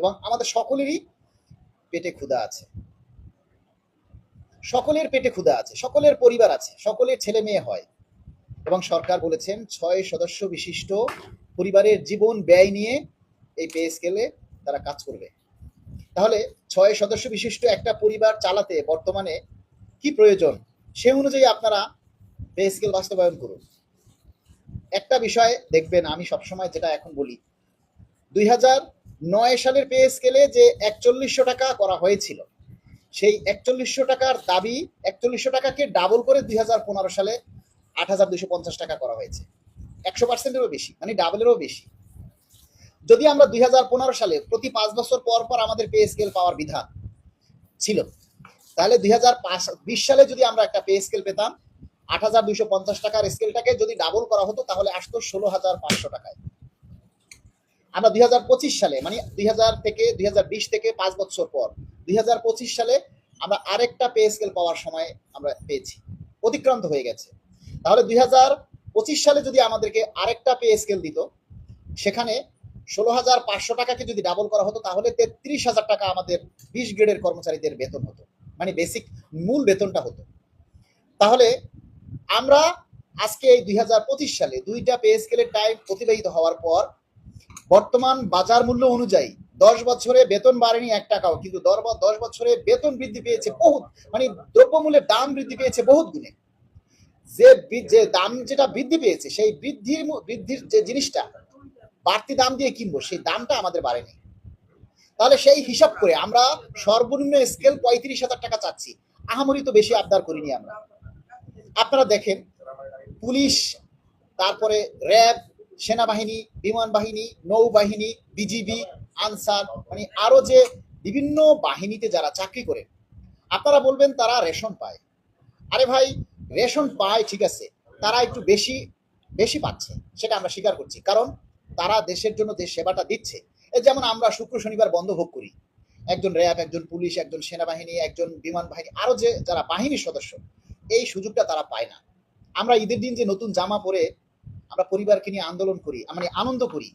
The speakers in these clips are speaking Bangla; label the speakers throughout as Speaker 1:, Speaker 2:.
Speaker 1: এবং আমাদের সকলেরই পেটে ক্ষুধা আছে। সকলের পেটে ক্ষুধা আছে, সকলের পরিবার আছে, সকলের ছেলে মেয়ে হয়। এবং সরকার বলেছেন, ছয় সদস্য বিশিষ্ট পরিবারের জীবন ব্যয় নিয়ে এই পে স্কেলে তারা কাজ করবে। তাহলে ছয় সদস্য বিশিষ্ট একটা পরিবার চালাতে বর্তমানে কি প্রয়োজন? সে অনুযায়ী আপনারা পে স্কেল বাস্তবায়ন করুন। একটা বিষয় দেখবেন, আমি সবসময় যেটা এখন বলি, দুই হাজার নয় সালের পে স্কেলে যে একচল্লিশশো টাকা করা হয়েছিল, সেই একচল্লিশশো টাকার দাবি একচল্লিশশো টাকাকে ডাবল করে দুই হাজার পনেরো সালে আট হাজার দুশো পঞ্চাশ টাকা করা হয়েছে। একশো পার্সেন্টেরও বেশি মানে ডাবলেরও বেশি। যদি আমরা দুই হাজার পনেরো সালে প্রতি পাঁচ বছর পর পর আমাদের পে স্কেল পাওয়ার বিধান ছিল, তাহলে দুই হাজার বিশ সালে যদি আমরা একটা পে স্কেল পেতাম, আট হাজার দুইশো পঞ্চাশ টাকার স্কেলটাকে যদি ডাবল করা হতো, তাহলে আসতো ষোলো হাজার পাঁচশো টাকায়। আমরা দুই হাজার পঁচিশ সালে মানে দুই হাজার থেকে দুই হাজার বিশ থেকে পাঁচ বছর পর, দুই হাজার পঁচিশ সালে আমরা আরেকটা পে স্কেল পাওয়ার সময় আমরা পেয়েছি। অতিক্রান্ত হয়ে গেছে। তাহলে দুই হাজার পঁচিশ সালে যদি আমাদেরকে আরেকটা পে স্কেল দিত, সেখানে ষোলো হাজার পাঁচশো টাকাকে যদি ডাবল করা হতো, তাহলে তেত্রিশ হাজার টাকা আমাদের বিশ গ্রেডের কর্মচারীদের বেতন হতো। মানে বেসিক মূল বেতনটা হতো। তাহলে আমরা আজকে এই দুই হাজার পঁচিশ সালে দুইটা পে স্কেলের টাইম অতিবাহিত হওয়ার পর বর্তমান বাজার মূল্য অনুযায়ী দশ বছরে বেতন বাড়েনি এক টাকাও, কিন্তু দশ বছরে বেতন বৃদ্ধি পেয়েছে বহুত মানে দ্রব্যমূল্যের দাম বৃদ্ধি পেয়েছে বহুত গুণে। যে যে দাম যেটা বৃদ্ধি পেয়েছে, সেই বৃদ্ধির বৃদ্ধির যে জিনিসটা, বাড়তি দাম দিয়ে কিনবো, সেই দামটা আমাদের বাড়েনি। তাহলে সেই হিসাব করে আমরা সর্বনিম্ন স্কেল পঁয়ত্রিশ হাজার টাকা চাচ্ছি। আহামরি তো বেশি আবদার করিনি আমরা। আপনারা দেখেন, পুলিশ, তারপরে র্যাব সেনাবাহিনী বিমান বাহিনী নৌবাহিনী, বিজিবি, আনসার মানে আরও যে বিভিন্ন বাহিনীতে যারা চাকরি করে, আপনারা বলবেন তারা রেশন পায়। আরে ভাই, রেশন পায়, ঠিক আছে, তারা একটু বেশি বেশি পাচ্ছে, সেটা আমরা স্বীকার করছি। কারণ তারা দেশের জন্য যে সেবাটা দিচ্ছে যেমন আমরা শুক্র শনিবার বন্ধ ভোগ করি। একজন র্যাব, একজন পুলিশ, একজন সেনাবাহিনী, একজন বিমান বাহিনী আরও যে যারা বাহিনীর সদস্য, এই সুযোগটা তারা পায় না। আমরা ঈদের দিন যে নতুন জামা পরে আমরা পরিবারকে নিয়ে আন্দোলন করি মানে আনন্দ করি।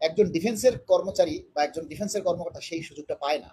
Speaker 1: একজন ডিফেন্সের কর্মচারী বা একজন ডিফেন্সের কর্মকর্তা সেই সুযোগটা পায় না।